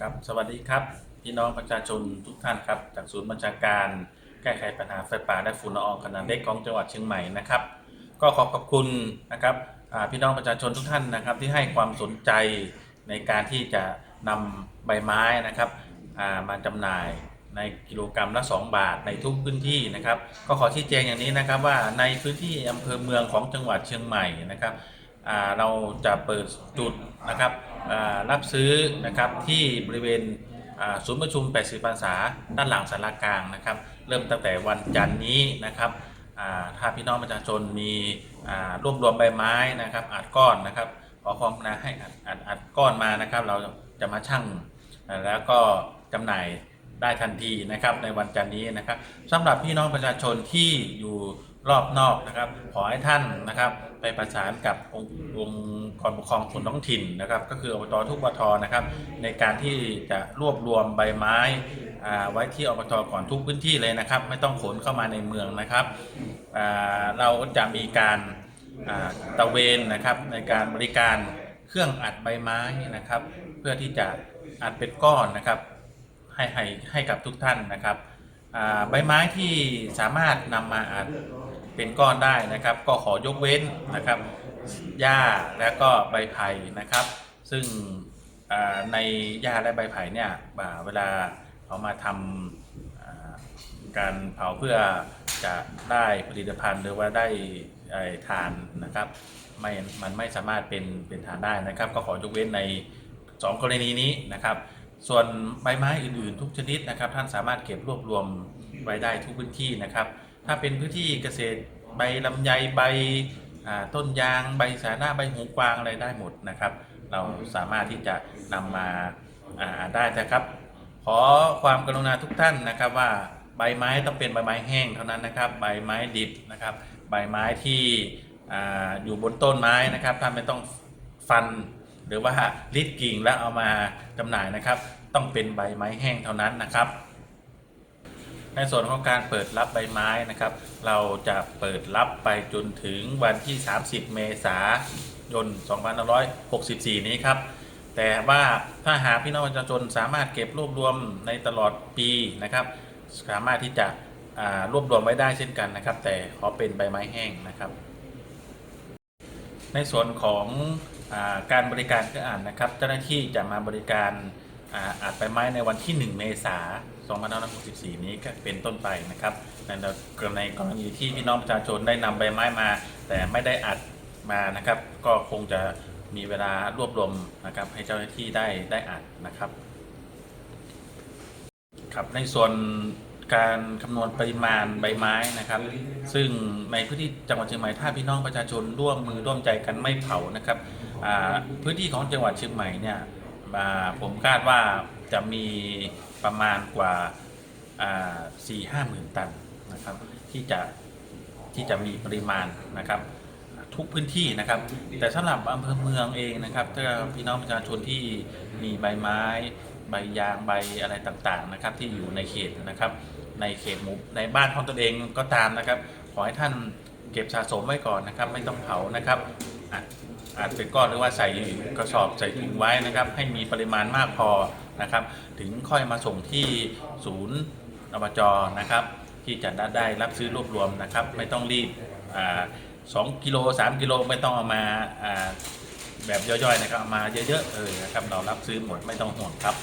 ครับสวัสดีครับ พี่น้องประชาชนทุกท่านครับ จากศูนย์บัญชาการแก้ไขปัญหาไฟป่าและฝุ่นละอองขนาดเล็กของจังหวัดเชียงใหม่นะครับ ก็ขอขอบคุณนะครับพี่น้องประชาชนทุกท่านนะครับ ที่ให้ความสนใจในการที่จะนำใบไม้นะครับมาจำหน่ายในกิโลกรรัมละ 2 บาทในทุกพื้นที่นะครับ ก็ขอชี้แจงอย่างนี้นะครับว่าในพื้นที่อำเภอเมืองของจังหวัดเชียงใหม่นะครับเราจะเปิดจุดนะครับ รับซื้อนะครับที่บริเวณศูนย์ประชุม 80พรรษาด้านหลังสารกลางนะครับ เริ่มตั้งแต่วันจันทร์นี้นะครับถ้าพี่น้องประชาชนมีรวบรวมใบไม้นะครับอัดก้อนนะครับขอความกรุณาให้อัดอัดอัดก้อนมานะครับ เราจะมาชั่งแล้วก็จำหน่ายได้ทันทีนะครับในวันจันทร์นี้นะครับสำหรับพี่น้องประชาชนที่อยู่ รอบนอกนะครับ ขอให้ท่านนะครับ ไปประสานกับองค์งกรปกครองส่วนท้องถิ่นนะครับ ก็คืออบตทุกอบตนะครับ ในการที่จะรวบรวมใบไม้ไว้ที่อบตก่อนทุกพื้นที่เลยนะครับ ไม่ต้องขนเข้ามาในเมืองนะครับเราจะมีการาตะเวนนะครับในการบริการเครื่องอัดใบไม้นะครับ เพื่อที่จะอัดเป็นก้อนนะครับ ให้ให้ให้กับทุกท่านนะครับใบไม้ที่สามารถนำมาอัด เป็นก้อนได้นะครับ ก็ขอยกเว้นนะครับหญ้าและก็ใบไผ่นะครับ ซึ่งในหญ้าและใบไผ่เนี่ยอ่าเวลาเอามาทำการเผาเพื่อจะได้ผลิตภัณฑ์หรือว่าได้ไอ้ทานนะครับไม่มันไม่สามารถเป็นเป็นทานได้นะครับ ก็ขอยกเว้นในสองกรณีนี้นะครับ ส่วนใบไม้อื่นๆ ทุกชนิดนะครับ ท่านสามารถเก็บรวบรวมไว้ได้ทุกพื้นที่นะครับ ถ้าเป็นพื้นที่เกษตรใบลำไยใบต้นยางใบสาหน้าใบหูกวางอะไรได้หมดนะครับ เราสามารถที่จะนำมาได้นะครับ ขอความกรุณาทุกท่านนะครับว่าใบไม้ต้องเป็นใบไม้แห้งเท่านั้นนะครับ ใบไม้ดิบนะครับ ใบไม้ที่ออยู่บนต้นไม้นะครับท่านไม่ต้องฟันหรือว่าริดกิ่งแล้วเอามาจำหน่ายนะครับ ต้องเป็นใบไม้แห้งเท่านั้นนะครับ ในส่วนของการเปิดรับใบไม้นะครับ เราจะเปิดรับไปจนถึงวันที่ 30 เมษายน 2564 นี้ครับ แต่ว่าถ้าหากพี่น้องประชาชนสามารถเก็บรวบรวมในตลอดปีนะครับ สามารถที่จะรวบรวมไว้ได้เช่นกันนะครับ แต่ขอเป็นใบไม้แห้งนะครับ ในส่วนของอการบริการเครื่องอ่านนะครับ เจ้าหน้าที่จะมาบริการ อาอัดใบไม้ในวันที่ 1 เมษายน 2564 นี้ก็เป็นต้นไปนะครับ ในในกรณีที่พี่น้องประชาชนได้นำใบไม้มา แต่ไม่ได้อัดมานะครับ ก็คงจะมีเวลารวบรวมนะครับ ให้เจ้าหน้าที่ได้ได้อัดนะครับครับในส่วนการคำนวณปริมาณใบไม้นะครับ ซึ่งในพื้นที่จังหวัดเชียงใหม่ถ้าพี่น้องประชาชนร่วมมือร่วมใจกันไม่เผานะครับพื้นที่ของจังหวัดเชียงใหม่เนี่ย ผมคาดว่าจะมีประมาณกว่าสี่ห้าหมื่นตันนะครับที่จะที่จะมีปริมาณนะครับทุกพื้นที่นะครับ แต่สำหรับอำเภอเมืองเองนะครับถ้าพี่น้องประชาชนที่มีใบไม้ ใบยางใบอะไรต่างๆนะครับ ที่อยู่ในเขตนะครับ ในเขตหมู่ในบ้านของตนเองก็ตามนะครับ ขอให้ท่านเก็บสะสมไว้ก่อนนะครับ ไม่ต้องเผานะครับ อาจจเป็นก้อนหรือว่าใส่กระสอบใส่ถุงไว้นะครับ ให้มีปริมาณมากพอนะครับ ถึงค่อยมาส่งที่ศูนย์อบจนะครับ ที่จะได้รับซื้อรวบรวมนะครับ ไม่ต้องรีบสองกิโลสามกิโลไม่ต้องเอามาอ่าแบบย่อยๆนะครับเอามาเยอะๆเออนะครับเรารับซื้อหมดไม่ต้องห่วงครับ